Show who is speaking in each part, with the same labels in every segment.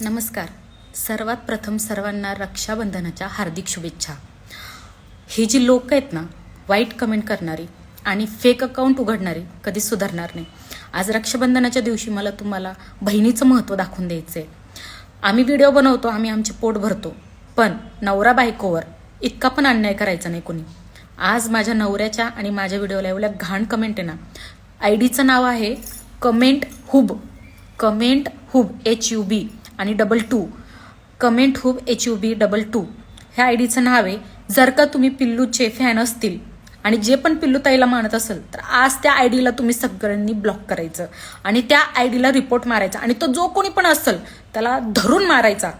Speaker 1: नमस्कार. सर्वात प्रथम सर्वांना रक्षाबंधनाच्या हार्दिक शुभेच्छा. ही जी लोक आहेत ना वाईट कमेंट करणारी आणि फेक अकाउंट उघडणारी कधी सुधारणार नाही. आज रक्षाबंधनाच्या दिवशी मला तुम्हाला बहिणीचं महत्त्व दाखवून द्यायचं आहे आम्ही व्हिडिओ बनवतो आम्ही आमचे पोट भरतो पण नवरा बायकोवर इतका पण अन्याय करायचा नाही कोणी. आज माझ्या नवऱ्याच्या आणि माझ्या व्हिडिओला एवढ्या घाण कमेंट आहे ना आय डीचं नाव आहे comment hub. Comment hub H U B आणि double two comment hub H U B double two ह्या आय डीचं नाव आहे जर का तुम्ही पिल्लूचे फॅन असतील आणि जे पण पिल्लू ताईला मानत असेल तर आज त्या आय डीला तुम्ही सगळ्यांनी ब्लॉक करायचं. आणि त्या आय डीला रिपोर्ट मारायचा. आणि तो जो कोणी पण असेल त्याला धरून मारायचा.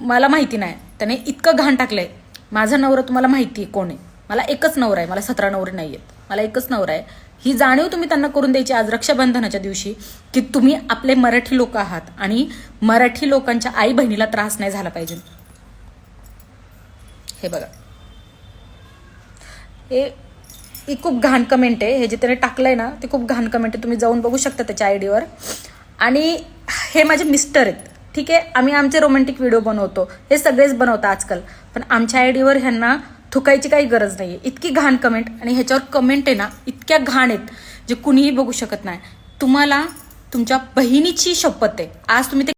Speaker 1: मला माहिती नाही. त्याने इतकं घाण टाकलंय. माझा नवरा तुम्हाला माहिती आहे कोण आहे. मला एकच नवरा आहे मला सतरा नवरे नाही आहेत मला एकच नवरा आहे. ही जाणीव तुम्ही त्यांना करून द्यायची आज रक्षाबंधनाच्या दिवशी की तुम्ही आपले मराठी लोक आहात आणि मराठी लोकांच्या आई बहिणीला त्रास नाही झाला पाहिजे. हे बघा. हे ही खूप घाण कमेंट आहे. हे जे त्याने टाकलंय ना ते खूप घाण कमेंट आहे. तुम्ही जाऊन बघू शकता त्याच्या आय डीवर आणि हे माझे मिस्टर आहेत. ठीक आहे? आम्ही आमचे रोमॅन्टिक व्हिडिओ बनवतो. हे सगळेच बनवतात आजकाल. पण आमच्या आय डीवर ह्यांना थुकायची काही गरज नाही इतकी घाण कमेंट आणि ह्याच्यावर कमेंट आहे ना इतक्या घाण आहेत जे कुणीही बघू शकत नाही. तुम्हाला तुमच्या बहिणीची शपथ आहे. आज तुम्ही ते